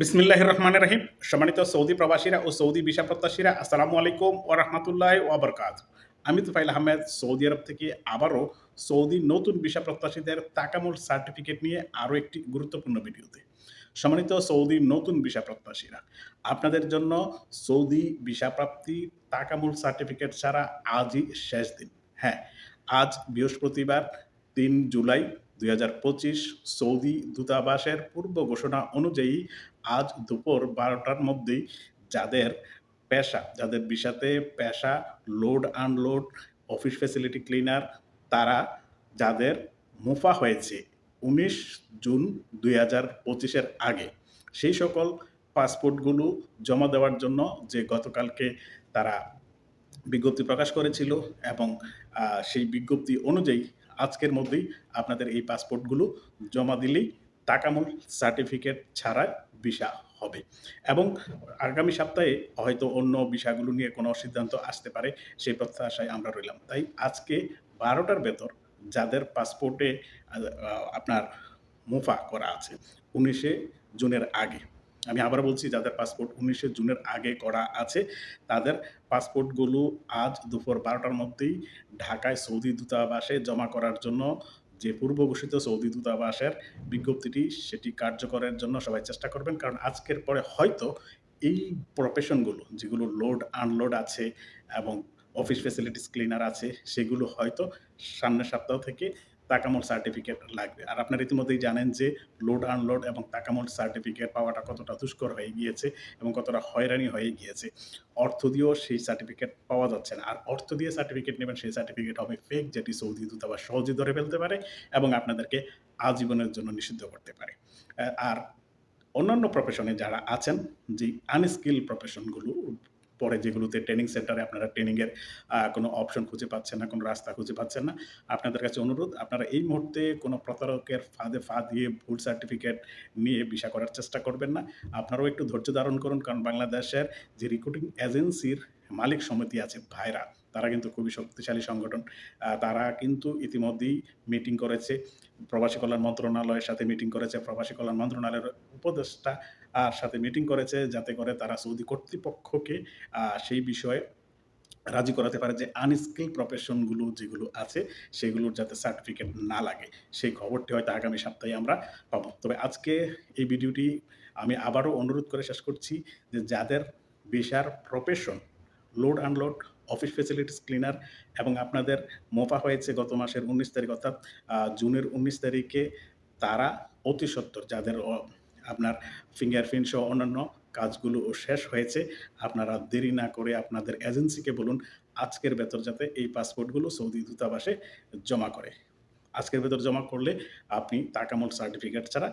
বিসমিল্লাহ রহমান রহিম। সম্মানিত সৌদি প্রবাসীরা ও সৌদি ভিসা প্রত্যাশীরা, আসসালামু আলাইকুম ও রহমতুল্লাহ ওবরকাত আমি তুফাইল আহমেদ, সৌদি আরব থেকে আবারও সৌদি নতুন ভিসা প্রত্যাশীদের তাকামুল সার্টিফিকেট নিয়ে আরও একটি গুরুত্বপূর্ণ ভিডিওতে। সম্মানিত সৌদি নতুন ভিসা প্রত্যাশীরা, আপনাদের জন্য সৌদি ভিসা প্রাপ্তি তাকামুল সার্টিফিকেট ছাড়া আজই শেষ দিন। হ্যাঁ আজ বৃহস্পতিবার তিন জুলাই দুই হাজার পঁচিশ সৌদি দূতাবাসের পূর্ব ঘোষণা অনুযায়ী আজ দুপুর বারোটার মধ্যেই যাদের পেশা, যাদের বিষাতে পেশা, load unload, office facility cleaner, তারা যাদের মুফা হয়েছে উনিশ জুন দুই হাজার পঁচিশের আগে। সেই সকল পাসপোর্টগুলো জমা দেওয়ার জন্য যে গতকালকে তারা বিজ্ঞপ্তি প্রকাশ করেছিল এবং সেই বিজ্ঞপ্তি অনুযায়ী আজকের মধ্যেই আপনাদের এই পাসপোর্টগুলো জমা দিলেই টাকামূল সার্টিফিকেট ছাড়া ভিসা হবে। এবং আগামী সপ্তাহে হয়তো অন্য বিষয়গুলো নিয়ে কোনো সিদ্ধান্ত আসতে পারে, সেই প্রত্যাশায় আমরা রইলাম। তাই আজকে বারোটার ভেতর যাদের পাসপোর্টে আপনার মুফা করা আছে, উনিশে জুনের আগে আমি আবার বলছি, যাদের পাসপোর্ট উনিশে জুনের আগে করা আছে, তাদের পাসপোর্টগুলো আজ দুপুর বারোটার মধ্যেই ঢাকায় সৌদি দূতাবাসে জমা করার জন্য, যে পূর্ব ঘোষিত সৌদি দূতাবাসের বিজ্ঞপ্তিটি সেটি কার্যকরের জন্য সবাই চেষ্টা করবেন, কারণ আজকের পরে হয়তো এই প্রফেশনগুলো যেগুলো লোড আনলোড আছে এবং অফিস ফেসিলিটিস ক্লিনার আছে, সেগুলো হয়তো সামনের সপ্তাহ থেকে তাকামল সার্টিফিকেট লাগবে। আর আপনারা ইতিমধ্যেই জানেন যে লোড আনলোড এবং তাকামল সার্টিফিকেট পাওয়াটা কতটা দুষ্কর হয়ে গিয়েছে এবং কতটা হয়রানি হয়ে গিয়েছে। অর্থ দিয়েও সেই সার্টিফিকেট পাওয়া যাচ্ছে না। আর অর্থ দিয়ে সার্টিফিকেট নেবেন, সেই সার্টিফিকেট হবে ফেক যেটি সৌদি দূতাবাস সহজে ধরে ফেলতে পারে এবং আপনাদেরকে আজীবনের জন্য নিষিদ্ধ করতে পারে। আর অন্যান্য প্রফেশনে যারা আছেন, যে আনস্কিল প্রফেশনগুলো পরে যেগুলোতে ট্রেনিং সেন্টারে আপনারা ট্রেনিংয়ের কোনো অপশন খুঁজে পাচ্ছেন না, কোনো রাস্তা খুঁজে পাচ্ছেন না, আপনাদের কাছে অনুরোধ, আপনারা এই মুহূর্তে কোনো প্রতারকের ফাঁদে ফা দিয়ে ভুল সার্টিফিকেট নিয়ে ভিসা করার চেষ্টা করবেন না। আপনারাও একটু ধৈর্য ধারণ করুন, কারণ বাংলাদেশের যে রিক্রুটিং এজেন্সির মালিক সমিতি আছে ভাইরা তারা কিন্তু খুবই শক্তিশালী সংগঠন। তারা কিন্তু ইতিমধ্যেই মিটিং করেছে। প্রবাসী কল্যাণ মন্ত্রণালয়ের সাথে মিটিং করেছে। প্রবাসী কল্যাণ মন্ত্রণালয়ের উপদেষ্টা আর সাথে মিটিং করেছে যাতে করে তারা সৌদি কর্তৃপক্ষকে সেই বিষয়ে রাজি করাতে পারে যে আনস্কিল প্রফেশনগুলো যেগুলো আছে, সেগুলোর যাতে সার্টিফিকেট না লাগে। সেই খবরটি হয়তো আগামী সপ্তাহে আমরা পাবো। তবে আজকে এই ভিডিওটি আমি আবারও অনুরোধ করে শেষ করছি যে যাদের ভিসার profession load unload office facilities cleaner এবং আপনাদের মোফা হয়েছে গত মাসের উনিশ তারিখ অর্থাৎ জুনের উনিশ তারিখে তারা অতি সত্তর যাদের আপনার ফিঙ্গারপ্রিন্ট সহ অন্যান্য কাজগুলো শেষ হয়েছে, আপনারা দেরি না করে আপনাদের এজেন্সিকে বলুন আজকের ভেতর যাতে এই পাসপোর্টগুলো সৌদি দূতাবাসে জমা করে। আজকের ভেতর জমা করলে আপনি তাকামল সার্টিফিকেট ছাড়া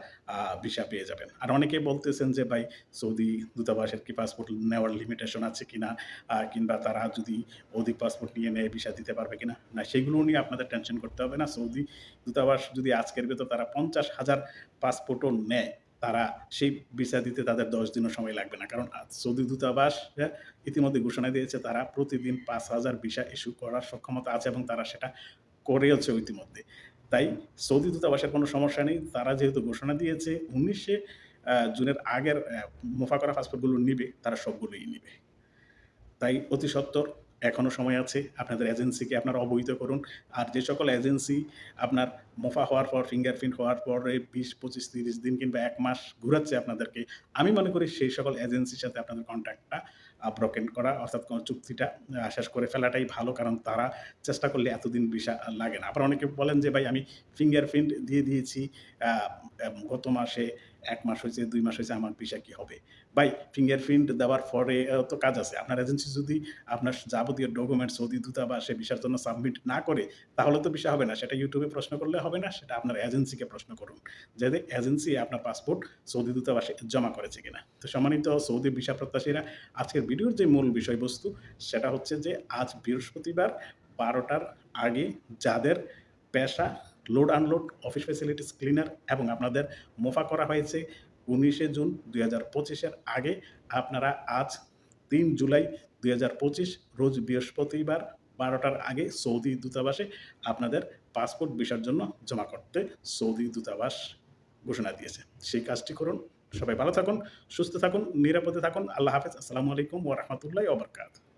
ভিসা পেয়ে যাবেন। আর অনেকেই বলতেছেন যে ভাই সৌদি দূতাবাসের কি পাসপোর্ট নেওয়ার লিমিটেশন আছে কিনা? আহ, কিংবা তারা যদি অধিক পাসপোর্ট নিয়ে নেয় ভিসা দিতে পারবে কিনা? না সেগুলো নিয়ে আপনাদের টেনশন করতে হবে না। সৌদি দূতাবাস যদি আজকের ভেতর তারা পঞ্চাশ হাজার পাসপোর্টও নেয় তারা সেই ভিসা দিতে তাদের দশ দিনও সময় লাগবে না। কারণ সৌদি দূতাবাস ইতিমধ্যে ঘোষণা দিয়েছে তারা প্রতিদিন পাঁচ হাজার ভিসা ইস্যু করার সক্ষমতা আছে এবং তারা সেটা করেওছে ইতিমধ্যে। তাই সৌদি দূতাবাসের কোনো সমস্যা নেই। তারা যেহেতু ঘোষণা দিয়েছে, উনিশে জুনের আগের মুফা করা পাসপোর্টগুলো নিবে, তারা সবগুলোই নিবে। তাই অতি সত্বর এখনও সময় আছে, আপনাদের এজেন্সিকে আপনারা অবহিত করুন। আর যে সকল এজেন্সি আপনার মোফা হওয়ার পর, ফিঙ্গারপ্রিন্ট হওয়ার পরে বিশ, পঁচিশ, তিরিশ দিন কিংবা এক মাস ঘুরাচ্ছে আপনাদেরকে, আমি মনে করি সেই সকল এজেন্সির সাথে আপনাদের কন্ট্যাক্টটা ব্রোকেন করা, অর্থাৎ কোনো চুক্তিটা শেষ করে ফেলাটাই ভালো, কারণ তারা চেষ্টা করলে এতদিন ভিসা লাগে না। আবার অনেকে বলেন যে, ভাই, আমি ফিঙ্গারপ্রিন্ট দিয়ে দিয়েছি গত মাসে এক মাস হয়েছে, দুই মাস হয়েছে, আমার ভিসা কি হবে? ভাই ফিঙ্গারপ্রিন্ট দেওয়ার পরে তো কাজ আছে। আপনার এজেন্সি যদি আপনার যাবতীয় ডকুমেন্ট সৌদি দূতাবাসে ভিসার জন্য সাবমিট না করে, তাহলে তো বিষয় হবে না। সেটা ইউটিউবে প্রশ্ন করলে হবে না, সেটা আপনার এজেন্সিকে প্রশ্ন করুন যাতে এজেন্সি আপনার পাসপোর্ট সৌদি দূতাবাসে জমা করেছে কিনা। তো সম্মানিত সৌদি ভিসা প্রত্যাশীরা, আজকের ভিডিওর যে মূল বিষয়বস্তু, সেটা হচ্ছে যে, আজ বৃহস্পতিবার বারোটার আগে যাদের পেশা load unload, office facilities cleaner এবং আপনাদের মোফা করা হয়েছে উনিশে জুন দুই হাজার আগে। আপনারা আজ তিন জুলাই দুই হাজার পঁচিশ, রোজ বৃহস্পতিবার বারোটার আগে সৌদি দূতাবাসে আপনাদের পাসপোর্ট ভিসার জন্য জমা করতে সৌদি দূতাবাস ঘোষণা দিয়েছে। সেই কাজটি করুন। সবাই ভালো থাকুন, সুস্থ থাকুন, নিরাপদে থাকুন। আল্লাহ হাফেজ। আসসালামু আলাইকুম ওয়া রাহমাতুল্লাহি ওয়া বারাকাতুহু।